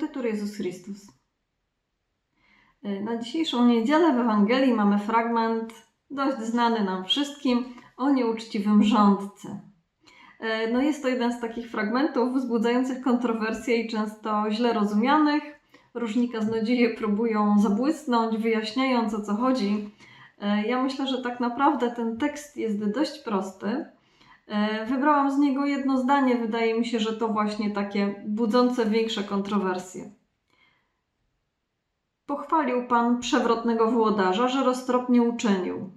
Laudetur Jezus Chrystus. Na dzisiejszą niedzielę w Ewangelii mamy fragment dość znany nam wszystkim o nieuczciwym rządcy. No jest to jeden z takich fragmentów wzbudzających kontrowersje i często źle rozumianych. Różni kaznodzieje próbują zabłysnąć, wyjaśniając o co chodzi. Ja myślę, że tak naprawdę ten tekst jest dość prosty. Wybrałam z niego jedno zdanie, wydaje mi się, że to właśnie takie budzące większe kontrowersje. Pochwalił Pan przewrotnego włodarza, że roztropnie uczynił.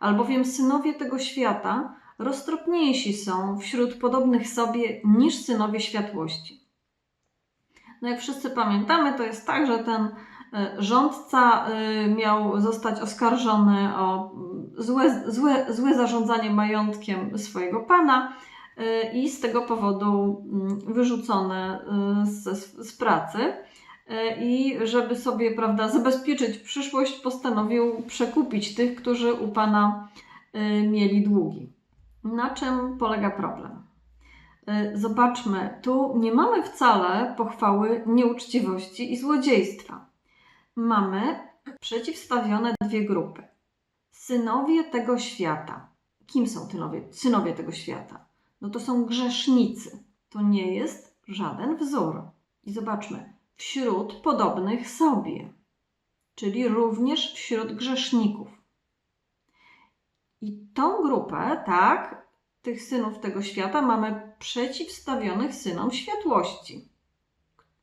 Albowiem synowie tego świata roztropniejsi są wśród podobnych sobie niż synowie światłości. No jak wszyscy pamiętamy, to jest tak, że ten rządca miał zostać oskarżony o złe, złe, złe zarządzanie majątkiem swojego pana i z tego powodu wyrzucony z, z pracy. I żeby sobie prawda, zabezpieczyć przyszłość, postanowił przekupić tych, którzy u pana mieli długi. Na czym polega problem? Zobaczmy, tu nie mamy wcale pochwały nieuczciwości i złodziejstwa. Mamy przeciwstawione dwie grupy. Synowie tego świata. Kim są synowie, synowie tego świata? No to są grzesznicy. To nie jest żaden wzór. I zobaczmy, wśród podobnych sobie, czyli również wśród grzeszników. I tą grupę, tak, tych synów tego świata mamy przeciwstawionych synom światłości.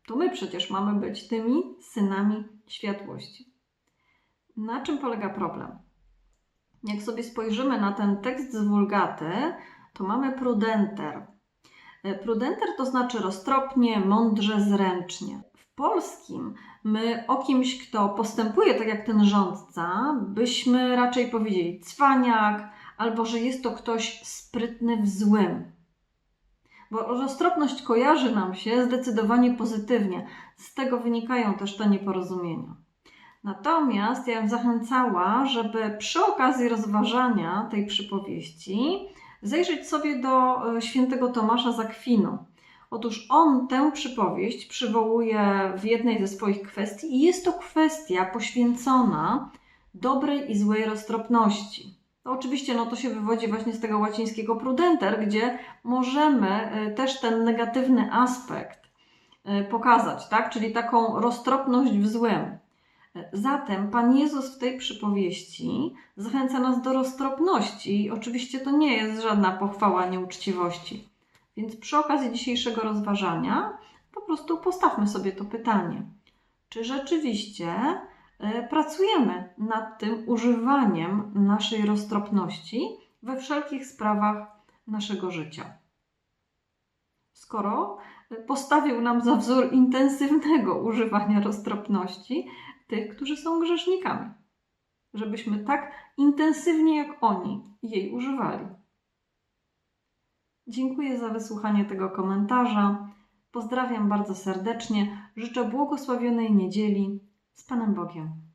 To my przecież mamy być tymi synami światłości. Na czym polega problem? Jak sobie spojrzymy na ten tekst z Wulgaty, to mamy prudenter. Prudenter to znaczy roztropnie, mądrze, zręcznie. W polskim my o kimś, kto postępuje tak jak ten rządca, byśmy raczej powiedzieli cwaniak, albo że jest to ktoś sprytny w złym. Bo roztropność kojarzy nam się zdecydowanie pozytywnie. Z tego wynikają też te nieporozumienia. Natomiast ja bym zachęcała, żeby przy okazji rozważania tej przypowieści zajrzeć sobie do świętego Tomasza Zakwinu. Otóż on tę przypowieść przywołuje w jednej ze swoich kwestii i jest to kwestia poświęcona dobrej i złej roztropności. To oczywiście no, to się wywodzi właśnie z tego łacińskiego prudenter, gdzie możemy też ten negatywny aspekt pokazać, tak? czyli taką roztropność w złym. Zatem Pan Jezus w tej przypowieści zachęca nas do roztropności i oczywiście to nie jest żadna pochwała nieuczciwości. Więc przy okazji dzisiejszego rozważania po prostu postawmy sobie to pytanie. Czy rzeczywiście pracujemy nad tym używaniem naszej roztropności we wszelkich sprawach naszego życia? Skoro postawił nam za wzór intensywnego używania roztropności, tych, którzy są grzesznikami, żebyśmy tak intensywnie jak oni jej używali. Dziękuję za wysłuchanie tego komentarza. Pozdrawiam bardzo serdecznie. Życzę błogosławionej niedzieli z Panem Bogiem.